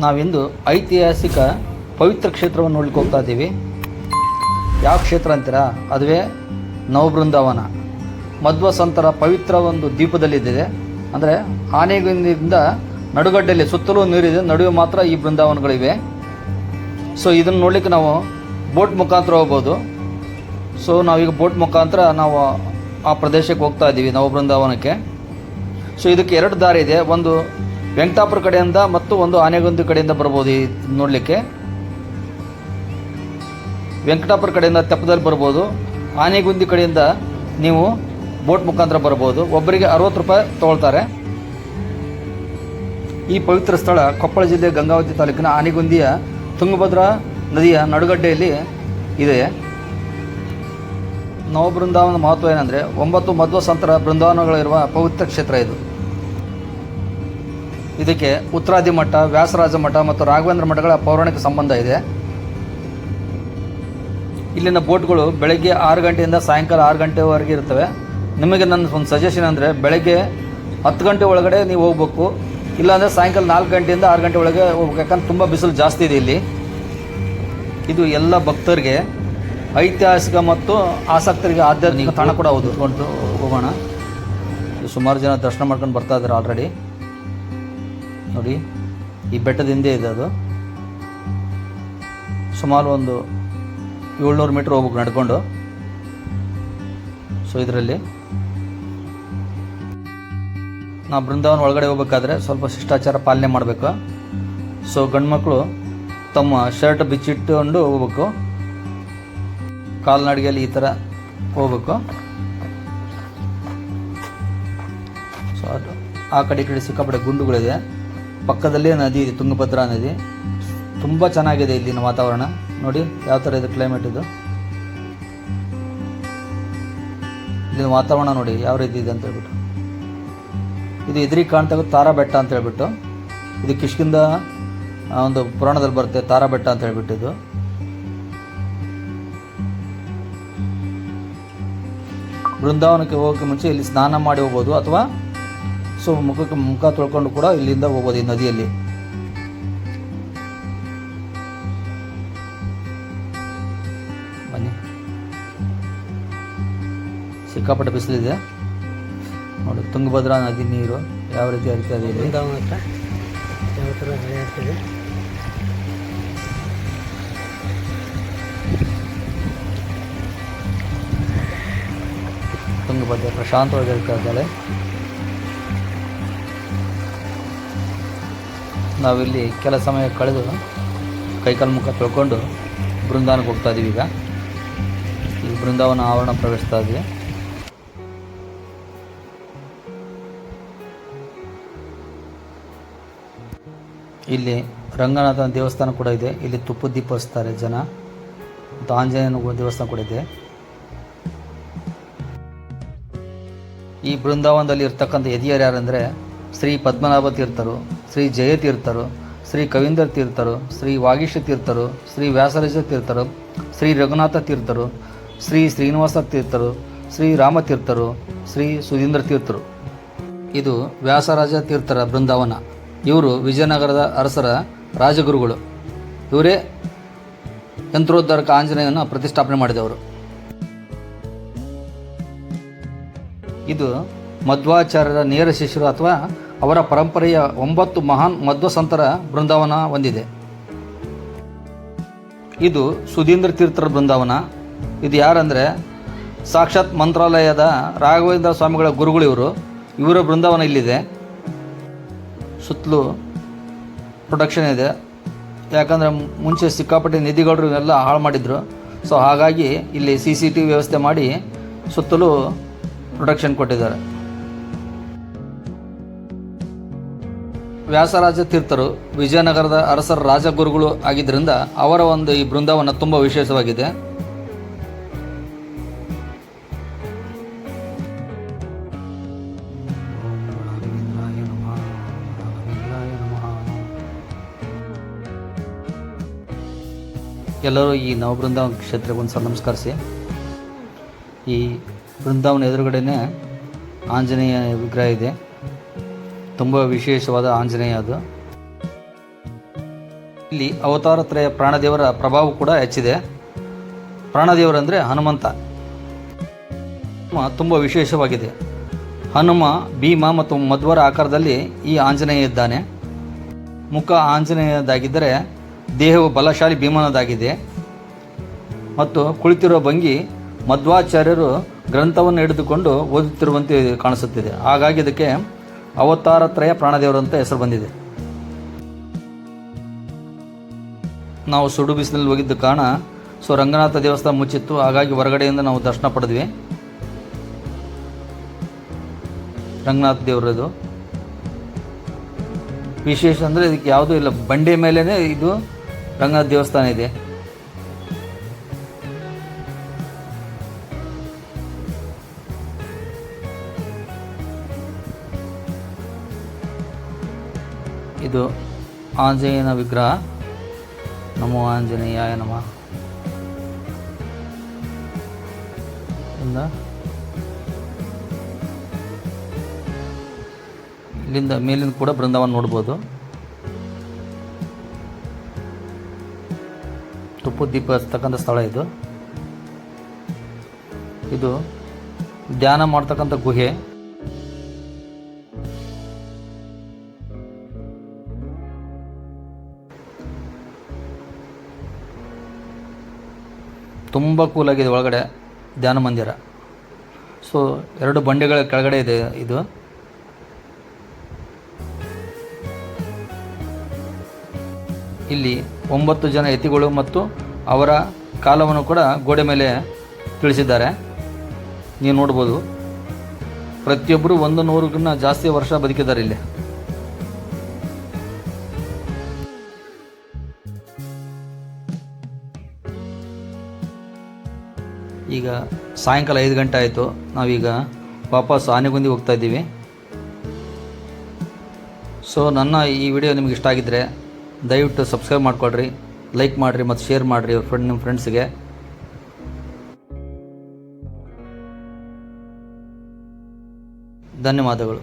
ನಾವಿಂದು ಐತಿಹಾಸಿಕ ಪವಿತ್ರ ಕ್ಷೇತ್ರವನ್ನು ನೋಡ್ಲಿಕ್ಕೆ ಹೋಗ್ತಾ ಇದ್ದೀವಿ. ಯಾವ ಕ್ಷೇತ್ರ ಅಂತೀರಾ? ಅದುವೇ ನವಬೃಂದಾವನ. ಮಧ್ವಸಂತರ ಪವಿತ್ರ ಒಂದು ದ್ವೀಪದಲ್ಲಿದ್ದಿದೆ. ಅಂದರೆ ಆನೆಗಿಂದ ನಡುಗಡ್ಡೆಯಲ್ಲಿ ಸುತ್ತಲೂ ನೀರಿದೆ, ನಡುವೆ ಮಾತ್ರ ಈ ಬೃಂದಾವನಗಳಿವೆ. ಸೊ ಇದನ್ನು ನೋಡ್ಲಿಕ್ಕೆ ನಾವು ಬೋಟ್ ಮುಖಾಂತರ ಹೋಗ್ಬೋದು. ಸೊ ನಾವೀಗ ಬೋಟ್ ಮುಖಾಂತರ ನಾವು ಆ ಪ್ರದೇಶಕ್ಕೆ ಹೋಗ್ತಾ ಇದ್ದೀವಿ ನವಬೃಂದಾವನಕ್ಕೆ. ಸೊ ಇದಕ್ಕೆ ಎರಡು ದಾರಿ ಇದೆ. ಒಂದು ವೆಂಕಟಾಪುರ ಕಡೆಯಿಂದ ಮತ್ತು ಒಂದು ಆನೆಗುಂದಿ ಕಡೆಯಿಂದ ಬರ್ಬೋದು ಈ ನೋಡಲಿಕ್ಕೆ. ವೆಂಕಟಾಪುರ ಕಡೆಯಿಂದ ತೆಪ್ಪದಲ್ಲಿ ಬರ್ಬೋದು. ಆನೆಗುಂದಿ ಕಡೆಯಿಂದ ನೀವು ಬೋಟ್ ಮುಖಾಂತರ ಬರ್ಬೋದು. ಒಬ್ಬರಿಗೆ ಅರವತ್ತು ರೂಪಾಯಿ ತೊಗೊಳ್ತಾರೆ. ಈ ಪವಿತ್ರ ಸ್ಥಳ ಕೊಪ್ಪಳ ಜಿಲ್ಲೆ ಗಂಗಾವತಿ ತಾಲೂಕಿನ ಆನೆಗುಂದಿಯ ತುಂಗಭದ್ರಾ ನದಿಯ ನಡುಗಡ್ಡೆಯಲ್ಲಿ ಇದೆ. ನವಬೃಂದಾವನ ಮಹತ್ವ ಏನಂದರೆ, ಒಂಬತ್ತು ಮಧ್ವ ಸಂತರ ಬೃಂದಾವನಗಳಿರುವ ಪವಿತ್ರ ಕ್ಷೇತ್ರ ಇದು. ಇದಕ್ಕೆ ಉತ್ತರಾದಿ ಮಠ ವ್ಯಾಸರಾಜ ಮಠ ಮತ್ತು ರಾಘವೇಂದ್ರ ಮಠಗಳ ಪೌರಾಣಿಕ ಸಂಬಂಧ ಇದೆ. ಇಲ್ಲಿನ ಬೋಟ್ಗಳು ಬೆಳಗ್ಗೆ ಆರು ಗಂಟೆಯಿಂದ ಸಾಯಂಕಾಲ ಆರು ಗಂಟೆವರೆಗೆ ಇರ್ತವೆ ನಿಮಗೆ ನನ್ನ ಒಂದು ಸಜೆಷನ್ ಅಂದರೆ ಬೆಳಗ್ಗೆ ಹತ್ತು ಗಂಟೆ ಒಳಗಡೆ ನೀವು ಹೋಗ್ಬೇಕು. ಇಲ್ಲಾಂದರೆ ಸಾಯಂಕಾಲ ನಾಲ್ಕು ಗಂಟೆಯಿಂದ ಆರು ಗಂಟೆ ಒಳಗೆ ಹೋಗ್ಬೇಕು. ಯಾಕಂದ್ರೆ ತುಂಬ ಬಿಸಿಲು ಜಾಸ್ತಿ ಇದೆ ಇಲ್ಲಿ. ಇದು ಎಲ್ಲ ಭಕ್ತರಿಗೆ ಐತಿಹಾಸಿಕ ಮತ್ತು ಆಸಕ್ತರಿಗೆ ಆಧ್ಯಾತ್ಮಿಕ ತಾಣ ಕೂಡ ಹೌದು. ಹೋಗೋಣ. ಸುಮಾರು ಜನ ದರ್ಶನ ಮಾಡ್ಕೊಂಡು ಬರ್ತಾ ಇದ್ದಾರೆ ಆಲ್ರೆಡಿ ನೋಡಿ, ಈ ಬೆಟ್ಟದ ಹಿಂದೆ ಇದೆ ಅದು. ಸುಮಾರು ಒಂದು ಏಳ್ನೂರು ಮೀಟ್ರ್ ಹೋಗ್ಬೇಕು ನಡ್ಕೊಂಡು. ಸೊ ಇದರಲ್ಲಿ. ನಾವು ಬೃಂದಾವನ ಒಳಗಡೆ ಹೋಗ್ಬೇಕಾದ್ರೆ ಸ್ವಲ್ಪ ಶಿಷ್ಟಾಚಾರ ಪಾಲನೆ ಮಾಡಬೇಕು. ಸೊ ಗಂಡ್ಮಕ್ಳು ತಮ್ಮ ಶರ್ಟ್ ಬಿಚ್ಚಿಟ್ಟುಕೊಂಡು ಹೋಗ್ಬೇಕು. ಕಾಲ್ನಡಿಗೆಯಲ್ಲಿ ಈ ಥರ ಹೋಗ್ಬೇಕು. ಸೊ ಆ ಕಡೆ ಈ ಕಡೆ ಸಿಕ್ಕಾಪಟ್ಟೆ ಗುಂಡುಗಳಿದೆ. ಪಕ್ಕದಲ್ಲೇ ನದಿ ಇದೆ, ತುಂಗಭದ್ರಾ ನದಿ. ತುಂಬ ಚೆನ್ನಾಗಿದೆ ಇಲ್ಲಿನ ವಾತಾವರಣ. ನೋಡಿ, ಯಾವ ಥರ ಇದೆ ಕ್ಲೈಮೇಟ್ ಇದು. ಇಲ್ಲಿನ ವಾತಾವರಣ ನೋಡಿ, ಯಾವ ರೀತಿ ಇದೆ ಅಂತ ಹೇಳ್ಬಿಟ್ಟು. ಇದು ಎದುರಿಗೆ ಕಾಣ್ತಾ ತಾರಾ ಬೆಟ್ಟ ಅಂತ ಹೇಳ್ಬಿಟ್ಟು. ಇದು ಕಿಷ್ಕಿಂದ ಒಂದು ಪುರಾಣದಲ್ಲಿ ಬರುತ್ತೆ ತಾರಾ ಬೆಟ್ಟ ಅಂತ ಹೇಳ್ಬಿಟ್ಟು ಇದು. ಬೃಂದಾವನಕ್ಕೆ ಹೋಗೋಕ್ಕೆ ಮುಂಚೆ ಇಲ್ಲಿ ಸ್ನಾನ ಮಾಡಿ ಹೋಗ್ಬೋದು, ಅಥವಾ ಸೊ ಮುಖಕ್ಕೆ ಮುಖ ತೊಳ್ಕೊಂಡು ಕೂಡ ಇಲ್ಲಿಂದ ಹೋಗೋದು ಈ ನದಿಯಲ್ಲಿ. ಬನ್ನಿ. ಸಿಕ್ಕಾಪಟ್ಟೆ ಬಿಸಿಲಿದೆ. ನೋಡಿ ತುಂಗಭದ್ರಾ ನದಿ ನೀರು ಯಾವ ರೀತಿ ಹರಿತಾ ಇದೆ ಇಲ್ಲಿ. ಬೃಂದಾವನ ಯಾವ ಥರ ಹರಿಯಾಡ್ತಿದೆ ತುಂಗಭದ್ರಾ ಪ್ರಶಾಂತವಾಗಿ ಹರಿತಾ ಇದ್ದಾಳೆ. ನಾವಿಲ್ಲಿ ಕೆಲ ಸಮಯ ಕಳೆದು ಕೈಕಾಲು ಮುಖ ತೊಳ್ಕೊಂಡು ಬೃಂದಾವನಕ್ಕೆ ಹೋಗ್ತಾ ಇದ್ದೀವಿ ಈಗ. ಈ ಬೃಂದಾವನ ಆವರಣ ಪ್ರವೇಶಿಸ್ತಾ ಇದ್ದೀವಿ ಇಲ್ಲಿ ರಂಗನಾಥನ ದೇವಸ್ಥಾನ ಕೂಡ ಇದೆ. ಇಲ್ಲಿ ತುಪ್ಪದ ದೀಪ ಹಚ್ತಾರೆ ಜನ. ಮತ್ತು ಆಂಜನೇಯನ ದೇವಸ್ಥಾನ ಕೂಡ ಇದೆ. ಈ ಬೃಂದಾವನದಲ್ಲಿ ಇರ್ತಕ್ಕಂಥ ಯದಿಯರು ಯಾರಂದರೆ ಶ್ರೀ ಪದ್ಮನಾಭ ತೀರ್ಥರು, ಶ್ರೀ ಜಯತೀರ್ಥರು ಶ್ರೀ ಕವೀಂದರ್ ತೀರ್ಥರು, ಶ್ರೀ ವಾಗೀಶ ತೀರ್ಥರು, ಶ್ರೀ ವ್ಯಾಸರಾಜ ತೀರ್ಥರು, ಶ್ರೀ ರಘುನಾಥ ತೀರ್ಥರು, ಶ್ರೀ ಶ್ರೀನಿವಾಸ ತೀರ್ಥರು, ಶ್ರೀ ರಾಮತೀರ್ಥರು ಶ್ರೀ ಸುಧೀಂದ್ರ ತೀರ್ಥರು. ಇದು ವ್ಯಾಸರಾಜ ತೀರ್ಥರ ಬೃಂದಾವನ. ಇವರು ವಿಜಯನಗರದ ಅರಸರ ರಾಜಗುರುಗಳು. ಇವರೇ ಯಂತ್ರೋದ್ಧಾರಕ ಆಂಜನೇಯನ ಪ್ರತಿಷ್ಠಾಪನೆ ಮಾಡಿದವರು. ಇದು ಮಧ್ವಾಚಾರ್ಯರ ನೇರ ಶಿಷ್ಯರು ಅಥವಾ ಅವರ ಪರಂಪರೆಯ ಒಂಬತ್ತು ಮಹಾನ್ ಮಧ್ವ ಸಂತರ ಬೃಂದಾವನ ಹೊಂದಿದೆ. ಇದು ಸುಧೀಂದ್ರ ತೀರ್ಥರ ಬೃಂದಾವನ. ಇದು ಯಾರಂದರೆ ಸಾಕ್ಷಾತ್ ಮಂತ್ರಾಲಯದ ರಾಘವೇಂದ್ರ ಸ್ವಾಮಿಗಳ ಗುರುಗಳು ಇವರು ಇವರ ಬೃಂದಾವನ ಇಲ್ಲಿದೆ. ಸುತ್ತಲೂ ಪ್ರೊಡಕ್ಷನ್ ಇದೆ. ಯಾಕಂದರೆ ಮುಂಚೆ ಸಿಕ್ಕಾಪಟ್ಟೆ ನಿಧಿಗಳು ಎಲ್ಲ ಹಾಳು ಮಾಡಿದರು. ಸೊ ಹಾಗಾಗಿ ಇಲ್ಲಿ ಸಿ ಸಿ ಟಿ ವ್ಯವಸ್ಥೆ ಮಾಡಿ ಸುತ್ತಲೂ ಪ್ರೊಡಕ್ಷನ್ ಕೊಟ್ಟಿದ್ದಾರೆ. ವ್ಯಾಸರಾಜ ತೀರ್ಥರು ವಿಜಯನಗರದ ಅರಸರ ರಾಜಗುರುಗಳು ಆಗಿದ್ದರಿಂದ ಅವರ ಒಂದು ಈ ಬೃಂದಾವನ ತುಂಬ ವಿಶೇಷವಾಗಿದೆ. ಎಲ್ಲರೂ ಈ ನವ ಬೃಂದಾವನ ಕ್ಷೇತ್ರಕ್ಕೆ ಒಂದು ಸಲ ನಮಸ್ಕರಿಸಿ. ಈ ಬೃಂದಾವನ ಎದುರುಗಡೆನೇ ಆಂಜನೇಯ ವಿಗ್ರಹ ಇದೆ. ತುಂಬ ವಿಶೇಷವಾದ ಆಂಜನೇಯ ಅದು. ಇಲ್ಲಿ ಅವತಾರತ್ರಯ ಪ್ರಾಣದೇವರ ಪ್ರಭಾವ ಕೂಡ ಹೆಚ್ಚಿದೆ. ಪ್ರಾಣದೇವರಂದರೆ ಹನುಮಂತ. ಹನುಮ ತುಂಬ ವಿಶೇಷವಾಗಿದೆ. ಹನುಮ, ಭೀಮ ಮತ್ತು ಮಧ್ವರ ಆಕಾರದಲ್ಲಿ ಈ ಆಂಜನೇಯ ಇದ್ದಾನೆ. ಮುಖ ಆಂಜನೇಯದಾಗಿದ್ದರೆ ದೇಹವು ಬಲಶಾಲಿ ಭೀಮನದಾಗಿದೆ. ಮತ್ತು ಕುಳಿತಿರುವ ಭಂಗಿ ಮಧ್ವಾಚಾರ್ಯರು ಗ್ರಂಥವನ್ನು ಹಿಡಿದುಕೊಂಡು ಓದುತ್ತಿರುವಂತೆ ಕಾಣಿಸುತ್ತಿದೆ. ಹಾಗಾಗಿ ಇದಕ್ಕೆ ಅವತಾರತ್ರಯ ಅಂತ ಹೆಸರು ಬಂದಿದೆ. ನಾವು ಸುಡು ಬಿಸಿಲಲ್ಲಿ ಹೋಗಿದ್ದ ಕಾರಣ ಸೊ ರಂಗನಾಥ ದೇವಸ್ಥಾನ ಮುಚ್ಚಿತ್ತು. ಹಾಗಾಗಿ ಹೊರಗಡೆಯಿಂದ ನಾವು ದರ್ಶನ ಪಡೆದ್ವಿ. ರಂಗನಾಥ ದೇವರದು. ವಿಶೇಷ ಅಂದರೆ ಇದಕ್ಕೆ ಯಾವುದೂ ಇಲ್ಲ. ಬಂಡೆ ಮೇಲೇ ಇದು ರಂಗನಾಥ ದೇವಸ್ಥಾನ ಇದೆ. ಇದು ಆಂಜನೇಯನ ವಿಗ್ರಹ. ನಮೋ ಆಂಜನೇಯ ನಮಃ. ಇಲ್ಲಿಂದ ಮೇಲಿಂದ ಕೂಡ ಬೃಂದಾವನ ನೋಡ್ಬೋದು. ತುಪ್ಪು ದೀಪ ಹಚ್ತಕ್ಕಂಥ ಸ್ಥಳ ಇದು. ಇದು ಧ್ಯಾನ ಮಾಡ್ತಕ್ಕಂಥ ಗುಹೆ. ತುಂಬ ಕೂಲಾಗಿದೆ ಒಳಗಡೆ ಧ್ಯಾನ ಮಂದಿರ. ಸೊ ಎರಡು ಬಂಡೆಗಳ ಕೆಳಗಡೆ ಇದೆ ಇದು. ಇಲ್ಲಿ ಒಂಬತ್ತು ಜನ ಯತಿಗಳು ಮತ್ತು ಅವರ ಕಾಲವನ್ನು ಕೂಡ ಗೋಡೆ ಮೇಲೆ ತಿಳಿಸಿದ್ದಾರೆ. ನೀವು ನೋಡ್ಬೋದು. ಪ್ರತಿಯೊಬ್ಬರು ಒಂದು ನೂರಕ್ಕಿಂತ ಜಾಸ್ತಿ ವರ್ಷ ಬದುಕಿದ್ದಾರೆ ಇಲ್ಲಿ. ಈಗ ಸಾಯಂಕಾಲ ಐದು ಗಂಟೆ ಆಯಿತು. ನಾವೀಗ ವಾಪಸ್ ಆನೆಗುಂದಿ ಹೋಗ್ತಾ ಇದ್ದೀವಿ. ಸೊ ನನ್ನ ಈ ವಿಡಿಯೋ ನಿಮ್ಗೆ ಇಷ್ಟ ಆಗಿದ್ದರೆ ದಯವಿಟ್ಟು ಸಬ್ಸ್ಕ್ರೈಬ್ ಮಾಡಿಕೊಡ್ರಿ ಲೈಕ್ ಮಾಡಿರಿ ಮತ್ತು ಶೇರ್ ಮಾಡಿರಿ ಅವ್ರ ಫ್ರೆಂಡ್ ನಿಮ್ಮ ಫ್ರೆಂಡ್ಸ್ಗೆ. ಧನ್ಯವಾದಗಳು.